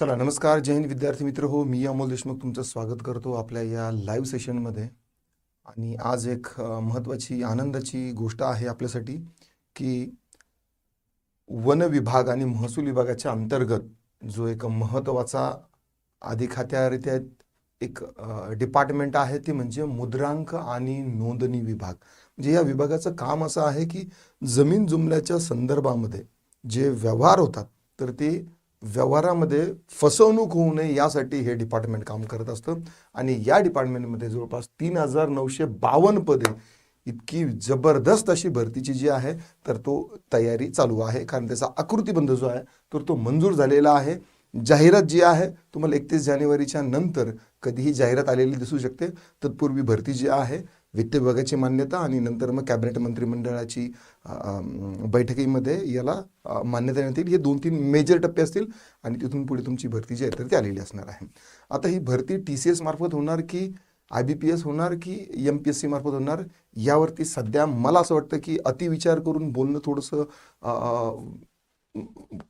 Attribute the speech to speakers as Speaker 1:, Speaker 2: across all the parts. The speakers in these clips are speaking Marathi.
Speaker 1: चला नमस्कार. जय हिंद विद्यार्थी मित्र. हो मी अमोल देशमुख तुमचं स्वागत करतो आपल्या या लाईव्ह सेशनमध्ये आणि आज एक महत्त्वाची आनंदाची गोष्ट आहे आपल्यासाठी की वन विभाग आणि महसूल विभागाच्या अंतर्गत जो एक महत्त्वाचा अधिखात्यारित्या एक डिपार्टमेंट आहे ते म्हणजे मुद्रांक आणि नोंदणी विभाग. म्हणजे या विभागाचं काम असं आहे की जमीन जुमल्याच्या संदर्भामध्ये जे व्यवहार होतात तर ते व्यवहारामध्ये फसवणूक होऊ नये यासाठी हे डिपार्टमेंट काम करत असतं. आणि या डिपार्टमेंटमध्ये जवळपास तीन हजार नऊशे बावन्न पदे इतकी जबरदस्त अशी भरतीची जी आहे तर तो तयारी चालू आहे. कारण त्याचा आकृतीबंध जो आहे तर तो मंजूर झालेला आहे. जाहिरात जी आहे तुम्हाला एकतीस जानेवारीच्या नंतर कधीही जाहिरात आलेली दिसू शकते. तत्पूर्वी भरती जी आहे वित्त विभागाची मान्यता आणि नंतर मग कॅबिनेट मंत्रिमंडळाची बैठकीमध्ये याला मान्यता देण्यात येईल. हे दोन तीन मेजर टप्पे असतील आणि तिथून पुढे तुमची भरती जी आहे तर ती आलेली असणार आहे. आता ही भरती टी सी एस मार्फत होणार की आय बी पी एस होणार की एम पी एस सी मार्फत होणार यावरती सध्या मला असं वाटतं की अतिविचार करून बोलणं थोडंसं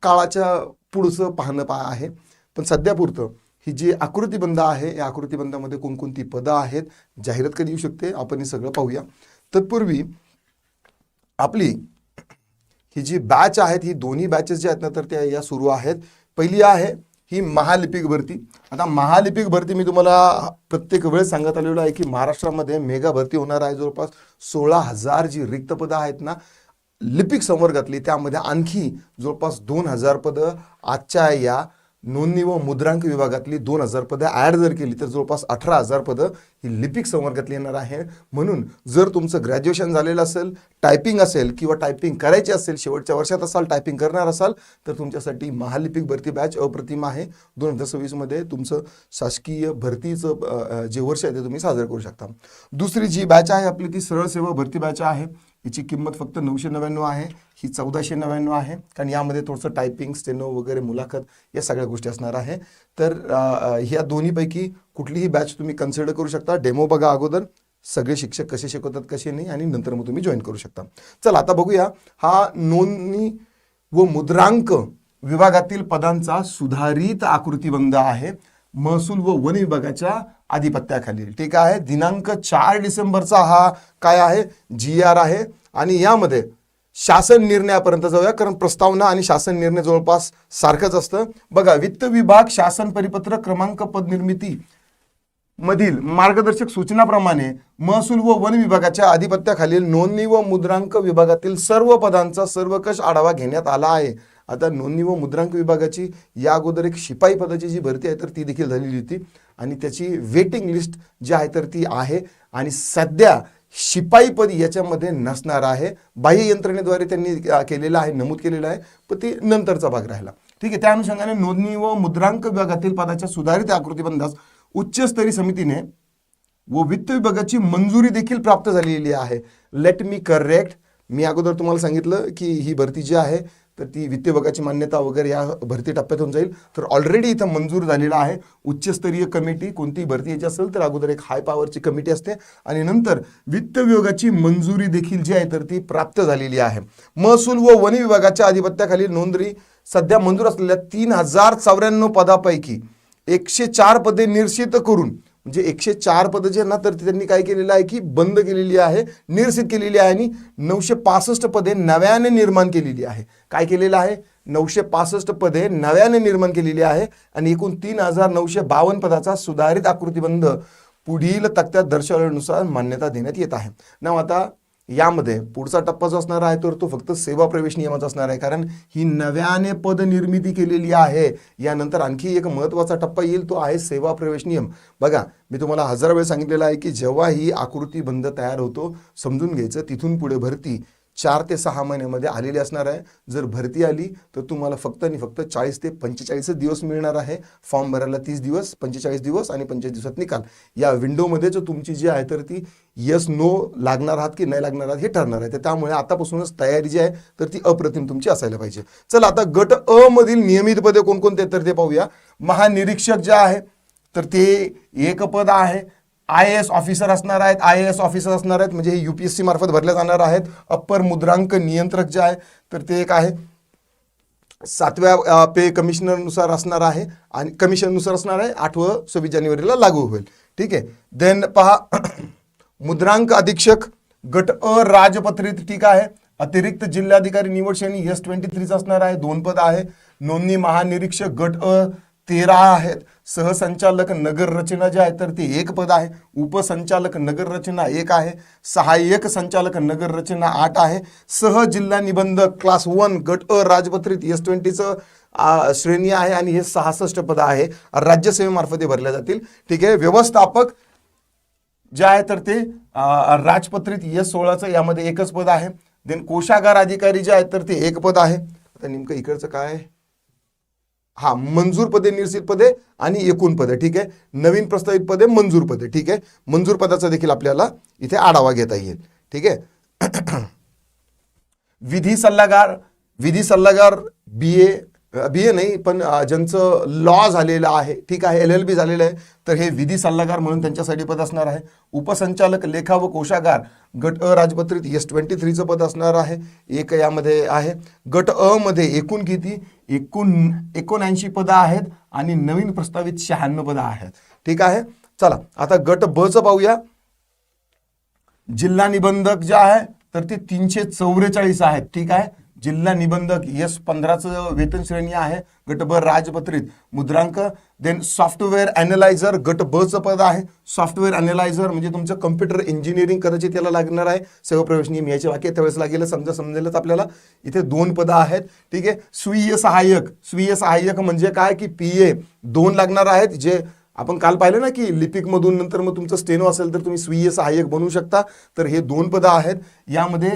Speaker 1: काळाच्या पुढचं पाहणं पा आहे. पण सध्यापुरतं ही जी आकृतीबंध आहे या आकृतीबंधामध्ये कोणकोणती पदं आहेत जाहिरात कधी येऊ शकते आपण हे सगळं पाहूया. तत्पूर्वी आपली ही जी बॅच आहेत ही दोन्ही बॅचेस जे आहेत ना तर त्या या सुरू आहेत. पहिली आहे ही महालिपिक भरती. आता महालिपिक भरती मी तुम्हाला प्रत्येक वेळेस सांगत आलेलो आहे की महाराष्ट्रामध्ये मेगा भरती होणार आहे. जवळपास सोळा हजार जी रिक्त पदं आहेत ना लिपिक संवर्गातली त्यामध्ये आणखी जवळपास दोन हजार पदं आजच्या या नोंदणी व मुद्रांक विभागातली दोन हजार पदं ॲड जर केली तर जवळपास अठरा हजार पदं ही लिपिक संवर्गातली येणार आहे. म्हणून जर तुमचं ग्रॅज्युएशन झालेलं असेल टायपिंग असेल किंवा टायपिंग करायची असेल शेवटच्या वर्षात असाल टायपिंग करणार असाल तर तुमच्यासाठी महालिपिक भरती बॅच अप्रतिम आहे. दोन हजार सव्वीसमध्ये तुमचं शासकीय भरतीचं जे वर्ष आहे ते तुम्ही साजरं करू शकता. दुसरी जी बॅच आहे आपली ती सरळ सेवा भरती बॅच आहे. याची किंमत फक्त नऊशे नव्याण्णव आहे ही चौदाशे नव्याण्णव आहे. कारण यामध्ये थोडंसं टायपिंग स्टेनो वगैरे मुलाखत या सगळ्या गोष्टी असणार आहे. तर ह्या दोन्हीपैकी कुठलीही बॅच तुम्ही कन्सिडर करू शकता. डेमो बघा अगोदर. सगळे शिक्षक कसे शिकवतात कसे नाही आणि नंतर मग तुम्ही जॉईन करू शकता. चला आता बघूया. हा नोंदणी व मुद्रांक विभागातील पदांचा सुधारित आकृतीबंध आहे. महसूल व वन विभागाच्या आधिपत्याखाली ठीक आहे? दिनांक चार डिसेंबरचा हा काय आहे? जी आर आहे. आणि यामध्ये शासन निर्णयापर्यंत जाऊया कारण प्रस्तावना आणि शासन निर्णय जवळपास सारखंच असतं. बघा वित्त विभाग शासन परिपत्र क्रमांक पदनिर्मिती मधील मार्गदर्शक सूचनाप्रमाणे महसूल व वन विभागाच्या अधिपत्याखालील नोंदणी व मुद्रांक विभागातील सर्व पदांचा सर्वकष आढावा घेण्यात आला आहे. आता नोंदणी व मुद्रांक विभागाची या अगोदर एक शिपाई पदाची जी भरती आहे तर ती देखील झालेली होती. आणि त्याची वेटिंग लिस्ट जी आहे तर ती आहे. आणि सध्या शिपाईपद याच्यामध्ये नसणार आहे. बाह्य यंत्रणेद्वारे त्यांनी केलेलं आहे नमूद केलेलं आहे. पण ते नंतरचा भाग राहिला. ठीक आहे त्या अनुषंगाने नोंदणी व मुद्रांक विभागातील पदाच्या सुधारित आकृतीबंधास उच्चस्तरीय समितीने व वित्त विभागाची मंजुरी देखील प्राप्त झालेली आहे. लेट मी करेक्ट मी अगोदर तुम्हाला सांगितलं की ही भरती जी आहे तर ती वित्त विभागाची मान्यता वगैरे या भरती टप्प्यातून जाईल. तर ऑलरेडी इथं मंजूर झालेला आहे. उच्चस्तरीय कमिटी कोणती भरती यायची असेल तर अगोदर एक हाय पॉवरची कमिटी असते. आणि नंतर वित्त विभागाची मंजुरी देखील जी आहे तर ती प्राप्त झालेली आहे. महसूल व वन विभागाच्या अधिपत्याखाली नोंदणी सध्या मंजूर असलेल्या तीन हजार चौऱ्याण्णव पदापैकी एकशे चार पदे निश्चित करून म्हणजे एकशे चार पदं जे ना तर त्यांनी काय केलेलं आहे की बंद केलेली आहे निरसित केलेली आहे आणि नऊशे पासष्ट पदे नव्याने निर्माण केलेली आहे. काय केलेलं आहे? नऊशे पासष्ट पदे नव्याने निर्माण केलेली आहे आणि एकूण तीन हजार नऊशे बावन्न पदाचा सुधारित आकृतीबंध पुढील तक्त्यात दर्शवल्यानुसार मान्यता देण्यात येत आहे. ना आता यामध्ये पुढचा टप्पा जो असणार आहे तर तो फक्त सेवा प्रवेश नियमाचा असणार आहे. कारण ही नव्याने पद निर्मिती केलेली आहे. यानंतर आणखी एक महत्त्वाचा टप्पा येईल तो आहे सेवा प्रवेश नियम. बघा मी तुम्हाला हजार वेळ सांगितलेलं आहे की जेव्हा ही आकृती बंद तयार होतो समजून घ्यायचं तिथून पुढे भरती. चार ते सहा महिन्यामध्ये आलेली असणार आहे. जर भरती आली तर तुम्हाला फक्त आणि फक्त चाळीस ते पंचेचाळीसच दिवस मिळणार आहे. फॉर्म भरायला तीस दिवस पंचेचाळीस दिवस आणि पंचेचाळीस दिवसात निकाल. या विंडोमध्ये जो तुमची जी आहे तर ती यस नो लागणार आहात की नाही लागणार आहात हे ठरणार आहे. तर त्यामुळे आतापासूनच तयारी जी आहे तर ती अप्रतिम तुमची असायला पाहिजे. चला आता गट अ मधील नियमित पदे कोणकोणते आहेत तर ते पाहूया. महानिरीक्षक जे आहे तर ते एक पद आहे. आय एस ऑफिसर असणार आहेत आय एस ऑफिसर असणार आहेत म्हणजे हे यू पी एस सी मार्फत भरले जाणार आहेत. अप्पर मुद्रांक नियंत्रक जे आहे तर ते एक आहे. सातव्या पे कमिशनरनुसार असणार आहे आणि कमिशननुसार असणार आहे आठवं सव्वीस जानेवारीला लागू होईल. ठीक आहे. देन पहा मुद्रांक अधीक्षक गट अ राजपत्रित ठीक आहे. अतिरिक्त जिल्हाधिकारी निवड श्रेणी एस ट्वेंटी थ्रीच असणार आहे दोन पद आहे. नोंदणी महानिरीक्षक गट अ तेरा आहेत. सहसंचालक नगर रचना जे आहे तर ते एक पद आहे. उपसंचालक नगर रचना एक आहे. सहाय्यक संचालक नगर रचना आठ आहे. सह जिल्हा निबंधक क्लास वन गट अ राजपत्रित एस ट्वेंटीचं श्रेणी आहे आणि हे सहासष्ट पद आहे. राज्यसेवेमार्फत भरल्या जातील. ठीक आहे? व्यवस्थापक जे आहे तर ते राजपत्रित एस सोळाचं यामध्ये एकच पद आहे. देन कोशागार अधिकारी जे आहेत तर ते एक पद आहे. आता नेमकं इकडचं काय? आहे हा मंजूर पदे निरसित पदे आणि एकूण पदे ठीक आहे? नवीन प्रस्तावित पदे मंजूर पदे ठीक आहे? मंजूर पदाचा देखील आपल्याला इथे आढावा घेता येईल ठीक आहे? विधी सल्लागार विधी सल्लागार बी ए बी ए नाही पण ज्यांचं लॉ झालेलं आहे ठीक आहे एल एल बी झालेलं आहे तर हे विधी सल्लागार म्हणून त्यांच्यासाठी पद असणार आहे. उपसंचालक लेखा व कोशागार गट अ राजपत्रित एस ट्वेंटी थ्रीचं पद असणार आहे एक यामध्ये आहे. गट अ मध्ये एकूण किती? एकूण एकोणऐंशी पदं आहेत आणि नवीन प्रस्तावित शहाण्णव पदं आहेत. ठीक आहे? चला आता गट बचं पाहूया. जिल्हा निबंधक जे आहे तर ते तीनशे चौवेचाळीस आहेत ठीक आहे? जिल्हा निबंधक एस पंधराचं वेतन श्रेणी आहे गट ब राजपत्रित. मुद्रांक देन सॉफ्टवेअर अॅनलायझर गट बचं पद आहे. सॉफ्टवेअर अॅनलायझर म्हणजे तुमचं कम्प्युटर इंजिनिअरिंग कदाचित त्याला लागणार आहे. सेवा प्रवेश नियम याचे वाक्य त्यावेळेस लागेल समजा समजेलच आपल्याला. इथे दोन पदं आहेत. ठीक आहे? स्वीय सहाय्यक. स्वीय सहाय्यक म्हणजे काय? की पी ए दोन लागणार आहेत जे आपण काल पाहिलं ना की लिपिकमधून नंतर मग तुमचं स्टेनो असेल तर तुम्ही स्वीय सहाय्यक बनवू शकता. तर हे दोन पदं आहेत. यामध्ये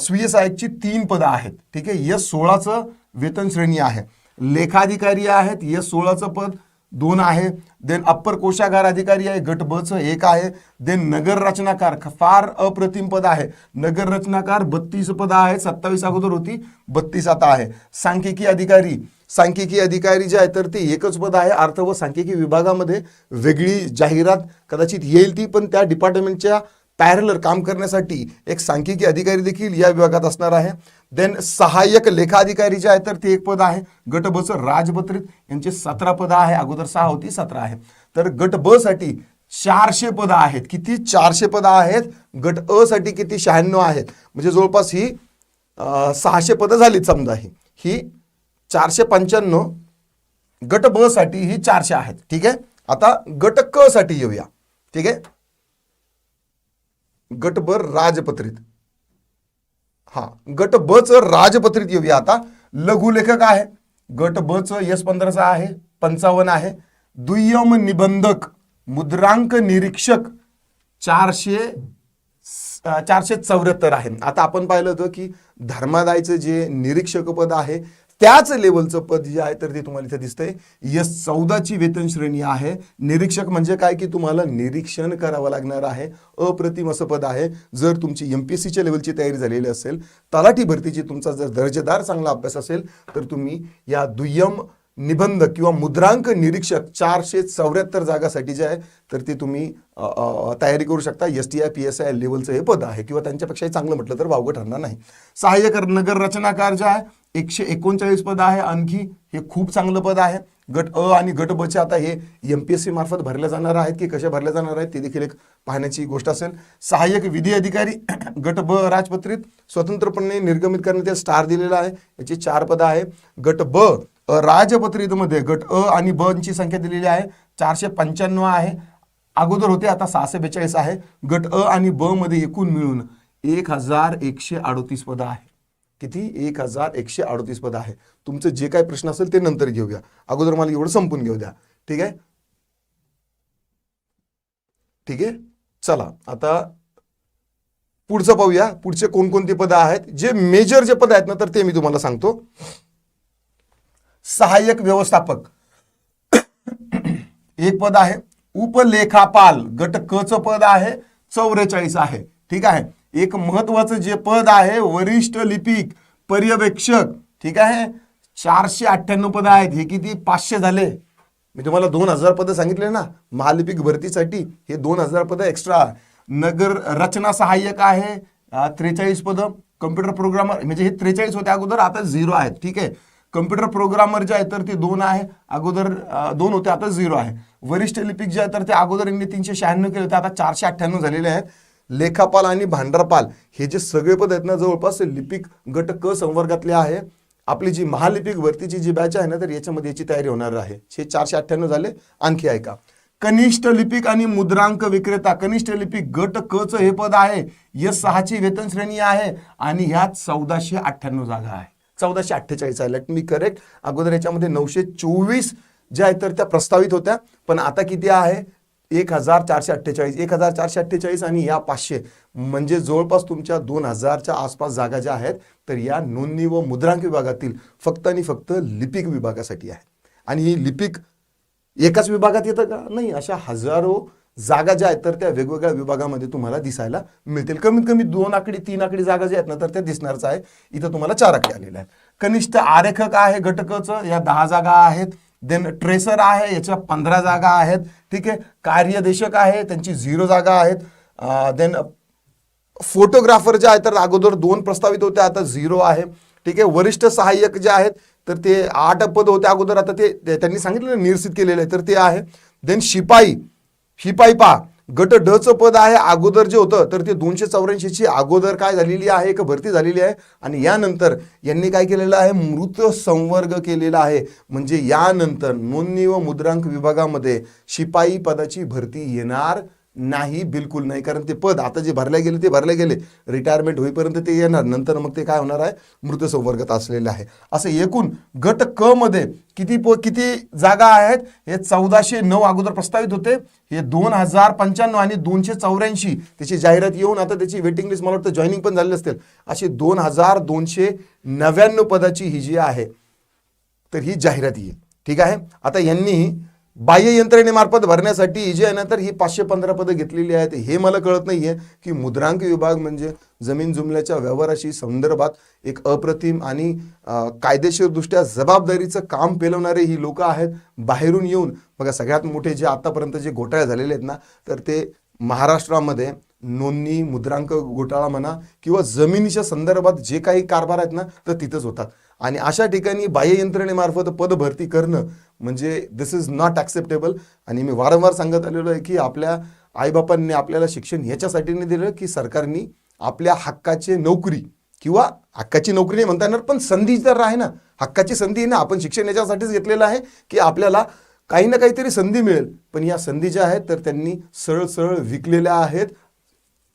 Speaker 1: स्वीय सहाय्यकची तीन पदं आहेत. ठीक आहे? यस सोळाचं वेतन श्रेणी आहे. लेखाधिकारी आहेत. यस सोळाचं पद दोन आहे. देन अप्पर कोशागार अधिकारी आहे. गट बचं एक आहे. देन नगर रचनाकार फार अप्रतिम पद आहे. नगर रचनाकार बत्तीस पद आहेत. सत्तावीस अगोदर होती. बत्तीस आता आहे. सांख्यिकी अधिकारी सांख्यिकी अधिकारी जे आहे तर ते एकच पद आहे. अर्थ व सांख्यिकी विभागामध्ये वेगळी जाहिरात कदाचित येईल ती पण त्या डिपार्टमेंटच्या पॅरलर काम करण्यासाठी एक सांख्यिकी अधिकारी देखील या विभागात असणार आहे. देन सहाय्यक लेखाधिकारी जे आहे तर ते एक पद आहे. गट ब राजपत्रित यांचे सतरा पदं आहे. अगोदर सहा होती सतरा आहे. तर गट ब साठी चारशे पदं आहेत. किती? चारशे पदं आहेत. गट अ साठी किती? शहाण्णव आहेत. म्हणजे जवळपास ही सहाशे पदं झालीत समजा ही. ही चारशे पंच्याण्णव गट ब साठी ही चारशे आहेत. ठीक आहे? आता गट क साठी येऊया. ठीक आहे? गट ब राजपत्रित. हा गट ब च राजपत्रित येऊया आता. लघुलेखक आहे. गट ब च यस पंधराचा आहे पंचावन्न आहे. दुय्यम निबंधक मुद्रांक निरीक्षक चारशे चारशे चौऱ्याहत्तर आहे आता आपण पाहिलं होतं की धर्मादायचं जे निरीक्षक पद आहे त्याच लेवलचं पद जे आहे तर ते तुम्हाला इथे दिसतंय. यस चौदाची वेतन श्रेणी आहे. निरीक्षक म्हणजे काय? की तुम्हाला निरीक्षण करावं लागणार आहे. अप्रतिम असं पद आहे. जर तुमची एम पी एस सीच्या लेवलची तयारी झालेली असेल तलाठी भरतीची तुमचा जर दर्जेदार चांगला अभ्यास असेल तर तुम्ही या दुय्यम निबंध किंवा मुद्रांक निरीक्षक चारशे चौऱ्याहत्तर जागासाठी जे आहे तर ते तुम्ही तयारी करू शकता. S T I P S I लेवलचं हे पद आहे किंवा त्यांच्यापेक्षाही चांगलं म्हटलं तर वावगं ठरणार नाही. सहाय्यक नगर रचनाकार जे आहे एकशे एकोणचाळीस पद आहे आणखी. हे खूप चांगलं पद आहे. गट अ आणि गट बचे आता हे एम पी एस सी मार्फत भरल्या जाणार आहेत की कशा भरल्या जाणार आहेत ते देखील एक पाहण्याची गोष्ट असेल. सहाय्यक विधी अधिकारी गट ब राजपत्रित स्वतंत्रपणे निर्गमित करण्यात स्टार दिलेला आहे. याची चार पदं आहे. गट ब अ, राजपत्रितमध्ये गट अ आणि ब ची संख्या दिलेली आहे. चारशे पंच्याण्णव आहे. अगोदर होते आता सहाशे बेचाळीस आहे. गट अ आणि ब मध्ये एकूण मिळून एक हजार एकशे अडोतीस पदं आहे किती? एक हजार एकशे अडतीस पद आहे. तुमचं जे काही प्रश्न असेल ते नंतर घेऊया अगोदर मला एवढं संपून घेऊ द्या. ठीक आहे? ठीक आहे? चला आता पुढचं पाहूया. पुढचे कोणकोणती पदं आहेत? जे मेजर जे पद आहेत ना तर ते मी तुम्हाला सांगतो. सहाय्यक व्यवस्थापक. एक पद आहे. उपलेखापाल. गट क च पद आहे. चौवेचाळीस आहे. ठीक आहे? एक महत्वाचं जे पद आहे वरिष्ठ लिपिक पर्यवेक्षक ठीक आहे? चारशे अठ्ठ्याण्णव पद आहेत. हे किती? पाचशे झाले. मी तुम्हाला दोन हजार पदं सांगितले ना. महालिपिक भरतीसाठी हे दोन हजार पदं एक्स्ट्रा नगर रचना सहाय्यक आहे. त्रेचाळीस पदं. कम्प्युटर प्रोग्रामर म्हणजे हे त्रेचाळीस होते अगोदर आता झिरो आहेत. ठीक आहे? कम्प्युटर प्रोग्रामर जे आहे तर ते दोन आहे. अगोदर दोन होते आता झिरो आहे. वरिष्ठ लिपिक जे आहे तर ते अगोदर यांनी तीनशे शहाण्णव केले होते आता चारशे अठ्ठ्याण्णव झालेले आहेत. लेखापाल आणि भांडारपाल हे जे सगळे पद आहेत ना जवळपास लिपिक गट क संवर्गातले आहे. आपली जी महालिपिक भरतीची जी बॅच आहे ना तर याच्यामध्ये याची तयारी होणार आहे. हे चारशे अठ्ठ्याण्णव झाले. आणखी ऐका. कनिष्ठ लिपिक आणि मुद्रांक विक्रेता. कनिष्ठ लिपिक गट क च हे पद आहे. यस सहाची वेतन श्रेणी आहे आणि ह्यात चौदाशे अठ्ठ्याण्णव जागा आहे. चौदाशे अठ्ठेचाळीस आहे. लेट मी करेक्ट अगोदर याच्यामध्ये नऊशे चोवीस ज्या आहेत तर त्या प्रस्तावित होत्या. पण आता किती आहे? एक हजार चारशे अठ्ठेचाळीस एक हजार चारशे अठ्ठेचाळीस आणि या पाचशे. म्हणजे जवळपास तुमच्या दोन हजारच्या आसपास जागा ज्या आहेत तर या नोंदणी व मुद्रांक विभागातील फक्त आणि फक्त लिपिक विभागासाठी आहे आणि ही लिपिक एकाच विभागात येतं का? नाही अशा हजारो जागा ज्या आहेत तर त्या वेगवेगळ्या विभागामध्ये तुम्हाला दिसायला मिळतील. कमीत कमी दोन आकडी तीन आकडी जागा ज्या आहेत ना तर त्या दिसणारच आहे. इथं तुम्हाला चार आकडे आलेल्या आहेत. कनिष्ठ आरेखक आहे घटकचं. या दहा जागा आहेत. देन ट्रेसर आहे याच्या पंधरा जागा आहेत. ठीक आहे कार्यदेशक आहे त्यांची झिरो जागा आहेत. Uh, देन फोटोग्राफर जे आहे तर अगोदर दोन प्रस्तावित होते आता झिरो आहे. ठीक आहे वरिष्ठ सहाय्यक जे आहेत तर ते आठ पद होते अगोदर. आता ते त्यांनी सांगितलं निरसित केलेलं आहे तर ते आहे. देन शिपाई शिपाई पा. गट ड चं पद आहे अगोदर जे होतं तर ते दोनशे चौऱ्याऐंशीची अगोदर काय झालेली आहे एक भरती झालेली आहे. आणि यानंतर यांनी काय केलेलं आहे? मृत संवर्ग केलेला आहे. म्हणजे यानंतर नोंदणी व मुद्रांक विभागामध्ये शिपाई पदाची भरती येणार नाही बिलकुल नाही. कारण ते पद आता जे भरले गेले ते भरले गेले. रिटायरमेंट होईपर्यंत ते येणार. नंतर मग ते काय होणार आहे? मृत संवर्गात असलेले आहे. असं एकूण गट क मध्ये किती प किती जागा आहेत? हे चौदाशे नऊ अगोदर प्रस्तावित होते. हे दोन हजार पंच्याण्णव आणि दोनशे चौऱ्याऐंशी. त्याची जाहिरात येऊन आता त्याची वेटिंग लिस्ट मला वाटतं जॉईनिंग पण झालेली असतील. अशी दोन हजार दोनशे नव्याण्णव पदाची ही जी आहे तर ही जाहिरात येईल. ठीक आहे? आता यांनी बाह्य यंत्रणेमार्फत भरण्यासाठी इजे आहे ही पाचशे पंधरा पदं घेतलेली आहेत. हे मला कळत नाही आहे की मुद्रांक विभाग म्हणजे जमीन जुमल्याच्या व्यवहाराशी संदर्भात एक अप्रतिम आणि कायदेशीरदृष्ट्या जबाबदारीचं काम पेलवणारे ही लोक आहेत. बाहेरून येऊन बघा सगळ्यात मोठे जे आतापर्यंत जे घोटाळे झालेले आहेत ना तर ते महाराष्ट्रामध्ये नोंदणी मुद्रांक घोटाळा म्हणा किंवा जमिनीच्या संदर्भात जे काही कारभार आहेत ना तर तिथंच होतात. आणि अशा ठिकाणी बाह्य यंत्रणेमार्फत पदभरती करणं म्हणजे दिस इज नॉट ॲक्सेप्टेबल आणि मी वारंवार सांगत आलेलो आहे की आपल्या आईबापांनी आपल्याला शिक्षण याच्यासाठी नाही दिलं की सरकारनी आपल्या हक्काचे नोकरी किंवा हक्काची नोकरी नाही म्हणता येणार पण संधी तर आहे ना. हक्काची संधी आहे ना आपण शिक्षण याच्यासाठीच घेतलेलं आहे की आपल्याला काही ना काहीतरी संधी मिळेल. पण या संधी ज्या आहेत तर त्यांनी सरळ सरळ विकलेल्या आहेत.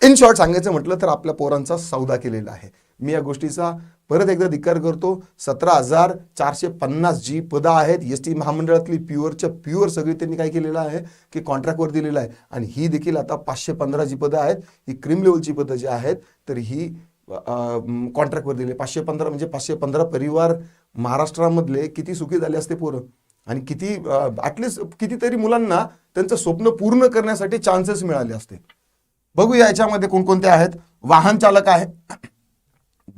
Speaker 1: इन शॉर्ट सांगायचं म्हटलं तर आपल्या पोरांचा सौदा केलेला आहे. मी या गोष्टीचा परत एकदा धिक्कार करतो. सतरा हजार चारशे पन्नास जी पदं आहेत. एस टी महामंडळातली प्युअरच्या प्युअर सगळी त्यांनी काय केलेलं आहे? की कॉन्ट्रॅक्टवर दिलेलं आहे. आणि ही देखील आता पाचशे पंधरा जी पदं आहेत. ही क्रीम लेवलची पदं जी आहेत तर ही कॉन्ट्रॅक्टवर दिले. पाचशे पंधरा म्हणजे पाचशे पंधरा परिवार महाराष्ट्रामधले किती सुखी झाले असते पोरं? आणि किती ॲटलिस्ट कितीतरी मुलांना त्यांचं स्वप्न पूर्ण करण्यासाठी चान्सेस मिळाले असते. बघूया याच्यामध्ये कोणकोणते आहेत. वाहन चालक आहे.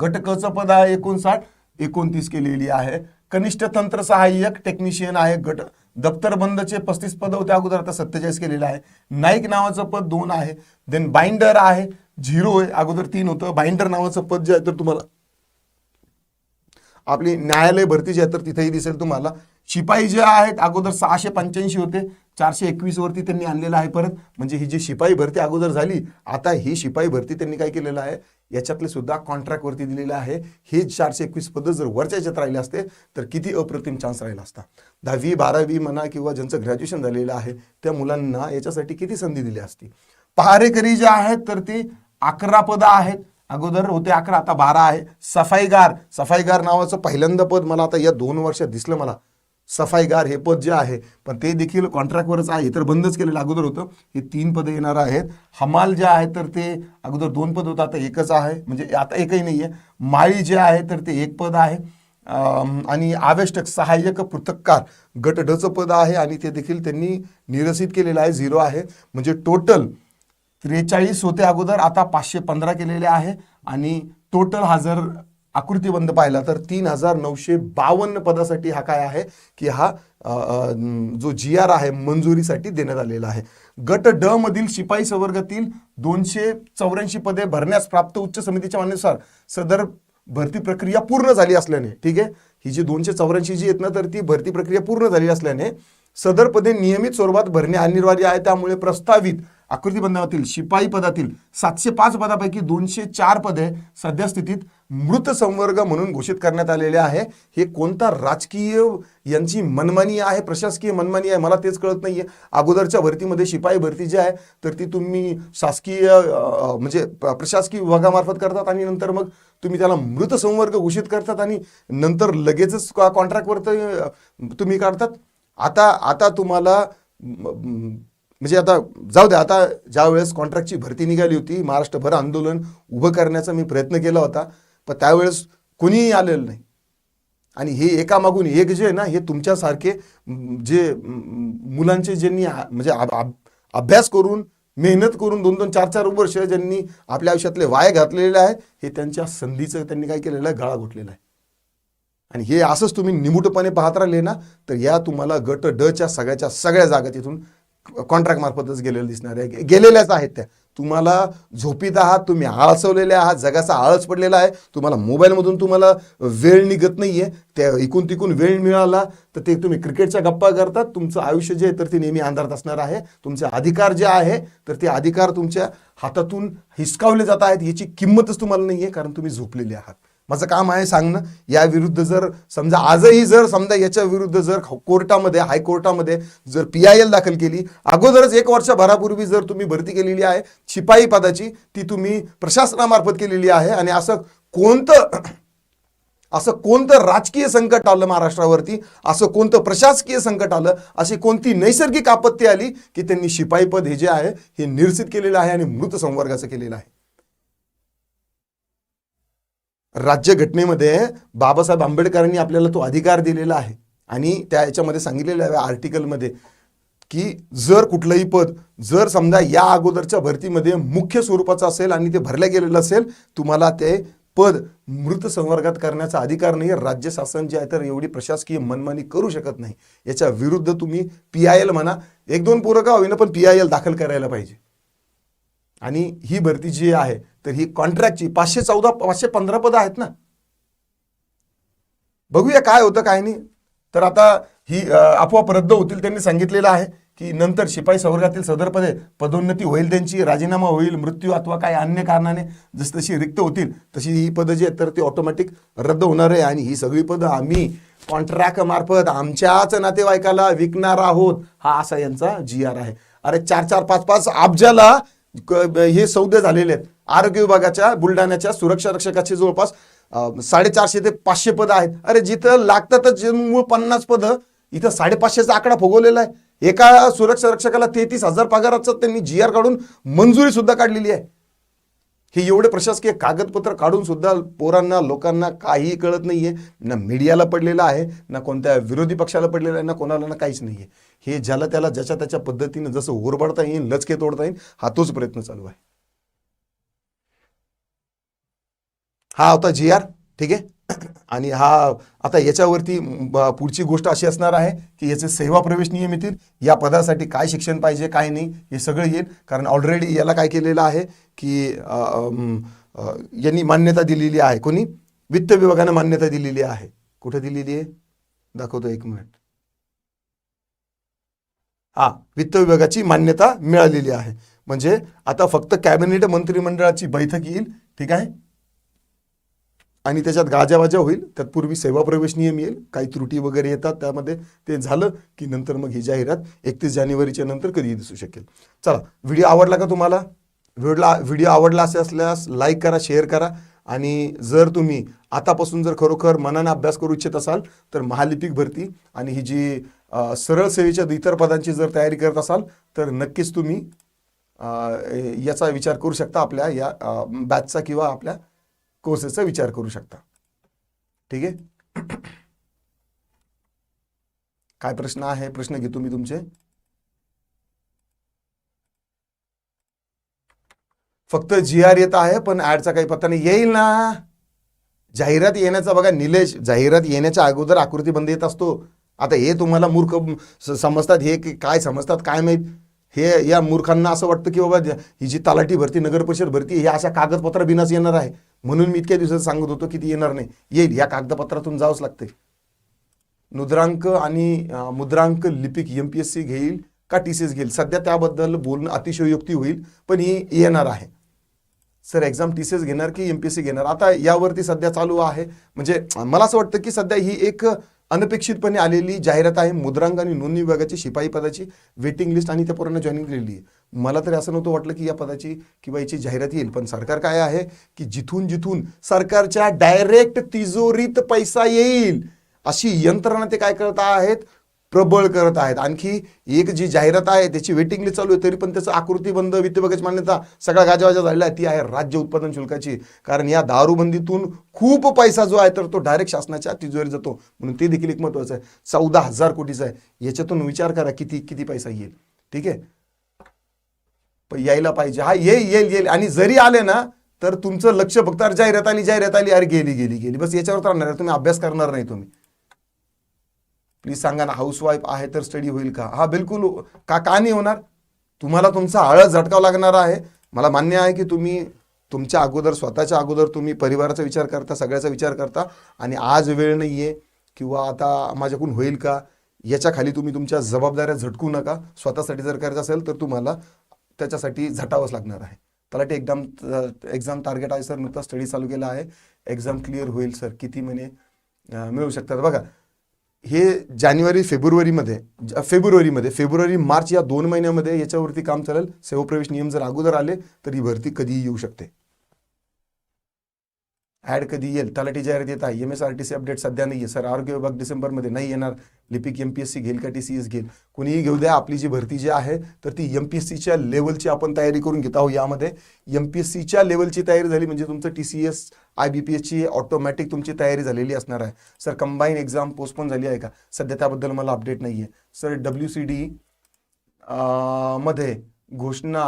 Speaker 1: गट पद आहे एकोणसाठ. एकोणतीस केलेली आहे. कनिष्ठ तंत्र सहाय्यक टेक्निशियन आहे. गट दप्तर बंदचे पस्तीस पद होते. अगोदर आता सत्तेचाळीस केलेलं आहे. नाईक नावाचं पद दोन आहे. देन बाइंडर आहे. झिरो आहे. अगोदर तीन होतं. बाइंडर नावाचं पद जे आहे तर तुम्हाला आपली न्यायालय भरती जी आहे तर तिथेही दिसेल तुम्हाला. शिपाई जे आहेत अगोदर सहाशे पंच्याऐंशी होते. चारशे एकवीस वरती त्यांनी आणलेलं आहे परत. म्हणजे ही जी शिपाई भरती अगोदर झाली आता ही शिपाई भरती त्यांनी काय केलेलं आहे? याच्यातले सुद्धा कॉन्ट्रॅक्ट वरती दिलेलं आहे. हे चारशे एकवीस पदं जर वरच्या याच्यात राहिले असते तर किती अप्रतिम चान्स राहिला असता? दहावी बारावी म्हणा किंवा ज्यांचं ग्रॅज्युएशन झालेलं आहे त्या मुलांना याच्यासाठी किती संधी दिली असती? पहारेकरी जे आहेत तर ती अकरा पदं आहेत. अगोदर होते अकरा आता बारा आहे. सफाईगार. सफाईगार नावाचं पहिल्यांदा पद मला आता या दोन वर्षात दिसलं मला. सफाईगार हे पद जे आहे पण ते देखील कॉन्ट्रॅक्टवरच आहे. तर बंदच केलेलं अगोदर होतं. हे तीन पदं येणार आहेत. हमाल जे आहे तर ते अगोदर दोन पद होतं. आता एकच आहे. म्हणजे आता एकही नाही आहे माळी जे आहे तर ते एक पद आहे. आणि आवश्यक सहाय्यक पृथक्कार गट डचं पद आहे आणि ते देखील त्यांनी निरसित केलेलं आहे. झिरो आहे. म्हणजे टोटल त्रेचाळीस होते अगोदर. आता पाचशे पंधरा केलेले आहे. आणि टोटल हा जर आकृतीबंद पाहिला तर तीन हजार नऊशे बावन्न पदासाठी हा काय आहे की हा जो जी आर आहे मंजुरीसाठी देण्यात आलेला आहे. गट ड मधील शिपाई संवर्गातील दोनशे चौऱ्याऐंशी पदे भरण्यास प्राप्त उच्च समितीच्या मान्यनुसार सदर भरती प्रक्रिया पूर्ण झाली असल्याने ठीक आहे? ही जी दोनशे चौऱ्याऐंशी जी आहेत ना तर ती भरती प्रक्रिया पूर्ण झाली असल्याने सदर पदे नियमित स्वरूपात भरणे अनिवार्य आहे. त्यामुळे प्रस्तावित आकृतीबंधातील शिपाई पदातील सातशे पाच पदापैकी दोनशे चार पदे सध्या स्थितीत मृत संवर्ग म्हणून घोषित करण्यात आलेले आहे. हे कोणता राजकीय यांची मनमानी आहे? प्रशासकीय मनमानी आहे? मला तेच कळत नाही आहे अगोदरच्या भरतीमध्ये शिपाई भरती जी आहे तर ती तुम्ही शासकीय म्हणजे प्रशासकीय विभागामार्फत करतात आणि नंतर मग तुम्ही त्याला मृत संवर्ग घोषित करतात आणि नंतर लगेचच कॉन्ट्रॅक्टवर तुम्ही काढतात? आता आता तुम्हाला म्हणजे आता जाऊ द्या आता ज्या वेळेस कॉन्ट्रॅक्टची भरती निघाली होती महाराष्ट्रभर आंदोलन उभं करण्याचा मी प्रयत्न केला होता पण त्यावेळेस कोणीही आलेलं नाही. आणि हे एकामागून एक जे आहे ना हे तुमच्यासारखे जे मुलांचे ज्यांनी म्हणजे अभ्यास करून मेहनत करून दोन दोन चार चार वर्ष ज्यांनी आपल्या आयुष्यातले वाय घातलेले आहे हे त्यांच्या संधीचं त्यांनी काय केलेलं आहे? गळा घोटलेला आहे. आणि हे असंच तुम्ही निमुटपणे पाहत राहिले ना तर या तुम्हाला गट डच्या सगळ्याच्या सगळ्या जागा तिथून कॉन्ट्रॅक्ट मार्फतच गेलेलं दिसणार आहे. गेलेल्याच आहेत त्या. तुम्हाला झोपीत आहात तुम्ही आळसवलेले आहात जगाचा आळस पडलेला आहे तुम्हाला मोबाईलमधून तुम्हाला वेळ निघत नाहीये त्या इकून तिकून वेळ मिळाला तर ते तुम्ही क्रिकेटच्या गप्पा करतात. तुमचं आयुष्य जे आहे तर ते नेहमी अंधारात असणार आहे. तुमचे अधिकार जे आहे तर ते अधिकार तुमच्या हातातून हिसकावले जात आहेत याची किंमतच तुम्हाला नाही आहे कारण तुम्ही झोपलेले आहात. माझं काम आहे सांगणं. या विरुद्ध जर समजा आजही जर समजा याच्या विरुद्ध जर कोर्टामध्ये हायकोर्टामध्ये जर पी आय एल दाखल केली अगोदरच एक वर्षभरापूर्वी जर तुम्ही भरती केलेली आहे शिपाई पदाची ती तुम्ही प्रशासनामार्फत केलेली आहे आणि असं कोणतं असं कोणतं राजकीय संकट आलं महाराष्ट्रावरती असं कोणतं प्रशासकीय संकट आलं अशी कोणती नैसर्गिक आपत्ती आली की त्यांनी शिपाई पद हे जे आहे हे निरसित केलेलं आहे आणि मृत संवर्गाचं केलेलं आहे. राज्यघटनेमध्ये बाबासाहेब आंबेडकरांनी आपल्याला तो अधिकार दिलेला आहे. आणि त्या याच्यामध्ये सांगितलेलं आहे आर्टिकलमध्ये की जर कुठलंही पद जर समजा या अगोदरच्या भरतीमध्ये मुख्य स्वरूपाचं असेल आणि ते भरलं गेलेलं असेल तुम्हाला ते पद मृत संवर्गात करण्याचा अधिकार नाही. राज्य शासन जे आहे तर एवढी प्रशासकीय मनमानी करू शकत नाही. याच्या विरुद्ध तुम्ही पी आय एल म्हणा एक दोन पोरं का होईना पण पी आय एल दाखल करायला पाहिजे. आणि ही भरती जी आहे तर ही कॉन्ट्रॅक्टची पाचशे चौदा पाचशे पंधरा पदं आहेत ना. बघूया काय होतं काय नाही. तर आता ही आपोआप रद्द होतील त्यांनी सांगितलेलं आहे की नंतर शिपाई संवर्गातील सदर पदे पदोन्नती होईल त्यांची राजीनामा होईल मृत्यू अथवा काही अन्य कारणाने जसतशी रिक्त होतील तशी ही पदं जी आहेत तर ती ऑटोमॅटिक रद्द होणार आहे. आणि ही सगळी पदं आम्ही कॉन्ट्रॅक्ट मार्फत आमच्याच नातेवाईकाला विकणार आहोत हा असा यांचा जी आर आहे. अरे चार चार पाच पाच अब्जाला हे सौदे झालेले आहेत. आरोग्य विभागाच्या बुलढाण्याच्या सुरक्षा रक्षकाचे जवळपास साडेचारशे ते पाचशे पदं आहेत. अरे जिथं लागतातच मूळ पन्नास पदं इथं साडेपाचशेचा आकडा फुगवलेला आहे. एका सुरक्षा रक्षकाला तेहतीस हजार पगाराचं त्यांनी जी आर काढून मंजुरी सुद्धा काढलेली आहे. हे एवढे प्रशासकीय कागदपत्र काढून सुद्धा पोरांना लोकांना काहीही कळत नाहीये. ना मीडियाला पडलेलं आहे ना कोणत्या विरोधी पक्षाला पडलेलं आहे ना कोणाला ना काहीच नाहीये. हे ज्याला त्याला ज्याच्या त्याच्या पद्धतीनं जसं ओरबडता येईल लचके तोडता येईल हा तोच प्रयत्न चालू आहे. हा होता जी आर ठीक आहे? आणि हा आता याच्यावरती पुढची गोष्ट अशी असणार आहे की याचे सेवा प्रवेश नियम येतील. या पदासाठी काय शिक्षण पाहिजे काय नाही हे सगळं येईल. कारण ऑलरेडी याला काय केलेलं आहे की यांनी मान्यता दिलेली आहे. कोणी? वित्त विभागानं मान्यता दिलेली आहे. कुठे दिलेली आहे? दाखवतो एक मिनिट. हा वित्त विभागाची मान्यता मिळालेली आहे. म्हणजे आता फक्त कॅबिनेट मंत्रिमंडळाची बैठक येईल ठीक आहे? आणि त्याच्यात गाजावाजा होईल. त्यात पूर्वी सेवा प्रवेश नियम येईल. काही त्रुटी वगैरे येतात. त्यामध्ये ते झालं की नंतर मग ही जाहिरात एकतीस जानेवारीच्या नंतर कधीही दिसू शकेल. चला व्हिडिओ आवडला का तुम्हाला? व्हिडिओला व्हिडिओ आवडला असे असल्यास लाईक करा शेअर करा. आणि जर तुम्ही आतापासून जर खरोखर मनाने अभ्यास करू इच्छित असाल तर महालिपिक भरती आणि ही जी सरळ सेवेच्या इतर पदांची जर तयारी करत असाल तर नक्कीच तुम्ही याचा विचार करू शकता आपल्या या बॅचचा किंवा आपल्या कोर्सेसचा विचार करू शकता. ठीक आहे? काय प्रश्न आहे? प्रश्न घेतो मी तुमचे. फक्त जी आर येत आहे पण ॲडचा काही पत्ता नाही. येईल ना? जाहिरात येण्याचा बघा निलेश जाहिरात येण्याच्या अगोदर आकृती बंद येत असतो. आता हे तुम्हाला मूर्ख समजतात हे काय समजतात काय माहीत? हे या मूर्खांना असं वाटतं की बाबा ही जी तलाठी भरती नगर परिषद भरती हे अशा कागदपत्र बिनाच येणार आहे. म्हणून मी इतक्या दिवसात सांगत होतो की ती येणार नाही. येईल या कागदपत्रातून जावंच लागते मुद्रांक आणि मुद्रांक लिपिक एम पी एस सी घेईल का टी सी एस घेईल? सध्या त्याबद्दल बोलणं अतिशयोक्ती होईल पण ही येणार आहे. Sir exam T C S घेणार की एम पी एस सी घेणार? आता यावरती सध्या चालू आहे. म्हणजे मला असं वाटतं की सध्या ही एक अनपेक्षितपणे आलेली जाहिरात आहे मुद्रांक आणि नोंदणी विभागाची शिपाई पदाची वेटिंग लिस्ट आणि त्या पोरांना जॉईनिंग केलेली आहे. मला तरी असं नव्हतं वाटलं की या पदाची किंवा याची जाहिरात येईल पण सरकार काय आहे की जिथून जिथून सरकारच्या डायरेक्ट तिजोरीत पैसा येईल अशी यंत्रणा ते काय करत आहेत? प्रबळ करत आहेत. आणखी एक जी जाहिरात आहे त्याची वेटिंग लिस्ट चालू आहे तरी पण त्याचं आकृतीबंद वित्त विभागाची मान्यता सगळा गाजावाजा झालेला आहे. ती आहे राज्य उत्पादन शुल्काची. कारण या दारूबंदीतून खूप पैसा जो आहे तर तो डायरेक्ट शासनाच्या तिजोरीत जातो. म्हणून ते देखील एक महत्वाचं आहे. चौदा हजार कोटीचा आहे. याच्यातून विचार करा किती किती पैसा येईल. ठीक आहे? यायला पाहिजे. हा येईल येईल येईल. आणि जरी आले ना तर तुमचं लक्ष फक्त जाहिरात आली जाहिरात आली. अरे गेली गेली गेली. बस याच्यावर राहणार. तुम्ही अभ्यास करणार नाही तुम्ही. प्लीज सांगा ना हाऊसवाईफ आहे तर स्टडी होईल का? हा बिलकुल का का नाही होणार? तुम्हाला तुमचा आळस झटकावं लागणार आहे. मला मान्य आहे की तुम्ही तुमच्या अगोदर स्वतःच्या अगोदर तुम्ही परिवाराचा विचार करता सगळ्याचा विचार करता आणि आज वेळ नाही आहे किंवा आता माझ्याकडून होईल का? याच्या खाली तुम्ही तुमच्या जबाबदाऱ्या झटकू नका. स्वतःसाठी जर करायचं असेल तर तुम्हाला त्याच्यासाठी झटावंच लागणार आहे. तलाठी एक्झाम एक्झाम टार्गेट आहे सर नुकता स्टडी चालू केला आहे. एक्झाम क्लिअर होईल सर किती महिने मिळू शकतात? बघा हे जानेवारी फेब्रुवारीमध्ये ज- फेब्रुवारीमध्ये फेब्रुवारी मार्च या दोन महिन्यामध्ये याच्यावरती काम चालेल. सेवाप्रवेश नियम जर अगोदर आले तर ही भरती कधीही येऊ शकते. ॲड कधी येईल? तलाठी जाहिरात येत आहे. M S R T C update सध्या नाही आहे सर आरोग्य विभाग डिसेंबरमध्ये नाही येणार. लिपिक एम पी एस सी घेईल का टी सी एस घेईल? कोणीही घेऊ द्या. आपली जी भरती जी आहे तर ती एम पी एस सीच्या लेवलची आपण तयारी करून घेत आहोत यामध्ये. एम पी एस सीच्या लेवलची तयारी झाली म्हणजे तुमचं T C S I B P एसची ऑटोमॅटिक तुमची तयारी झालेली असणार आहे. सर कंबाईन एक्झाम पोस्टपोन झाली आहे का? सध्या त्याबद्दल मला अपडेट नाही आहे सर डब्ल्यू सी डी मध्ये घोषणा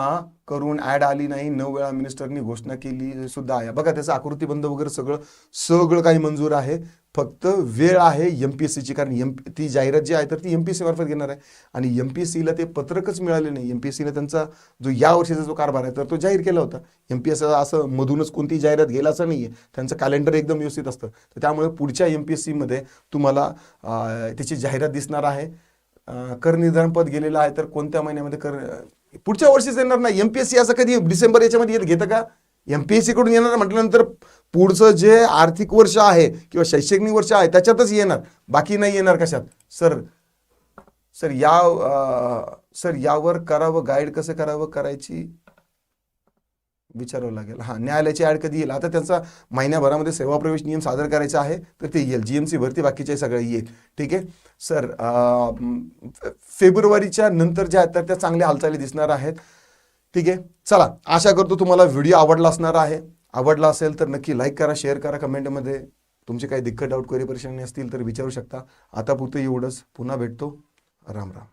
Speaker 1: करून ॲड आली नाही नऊ वेळा मिनिस्टरनी घोषणा केली सुद्धा आहे. बघा त्याचं आकृतीबंध वगैरे सगळं सगळं काही मंजूर आहे. फक्त वेळ आहे एम पी एस सीची कारण एम ती जाहिरात जी आहे तर ती एम पी एस सी मार्फत घेणार आहे. आणि एम पी एस सीला ते पत्रकच मिळाले नाही. एम पी एस सीने त्यांचा जो या वर्षीचा जो कारभार आहे तर तो जाहीर केला होता. एम पी एस असं मधूनच कोणती जाहिरात गेला असं नाही आहे त्यांचं कॅलेंडर एकदम व्यवस्थित असतं. तर त्यामुळे पुढच्या एम पी एस सीमध्ये तुम्हाला त्याची जाहिरात दिसणार आहे. अं, कर निर्धारण पद गेलेलं आहे तर कोणत्या महिन्यामध्ये कर पुढच्या वर्षीच येणार नाही. एमपीएससी असं कधी डिसेंबर याच्यामध्ये येत घेतं का? एमपीएससी कडून येणार म्हटल्यानंतर पुढचं जे आर्थिक वर्ष आहे किंवा शैक्षणिक वर्ष आहे त्याच्यातच येणार. बाकी नाही येणार कशात? सर सर या सर यावर करावं गाईड कसं करावं करायची? विचारावं लागेल. हां न्यायालयाची ॲड कधी येईल? आता त्यांचा महिन्याभरामध्ये सेवाप्रवेश नियम सादर करायचा आहे तर ते येईल. जी एम सी भरती बाकीचे सगळं येईल. ठीक आहे? सर फेब्रुवारीच्या नंतर ज्या आहेत तर त्या चांगल्या हालचाली दिसणार आहेत. ठीक आहे? चला आशा करतो तुम्हाला व्हिडिओ आवडला असणार आहे. आवडला असेल तर नक्की लाईक करा शेअर करा कमेंटमध्ये. तुमचे काही दिक्कत डाऊट क्वेरी परेशानी असतील तर विचारू शकता. आता पुरतं एवढंच. पुन्हा भेटतो. राम राम.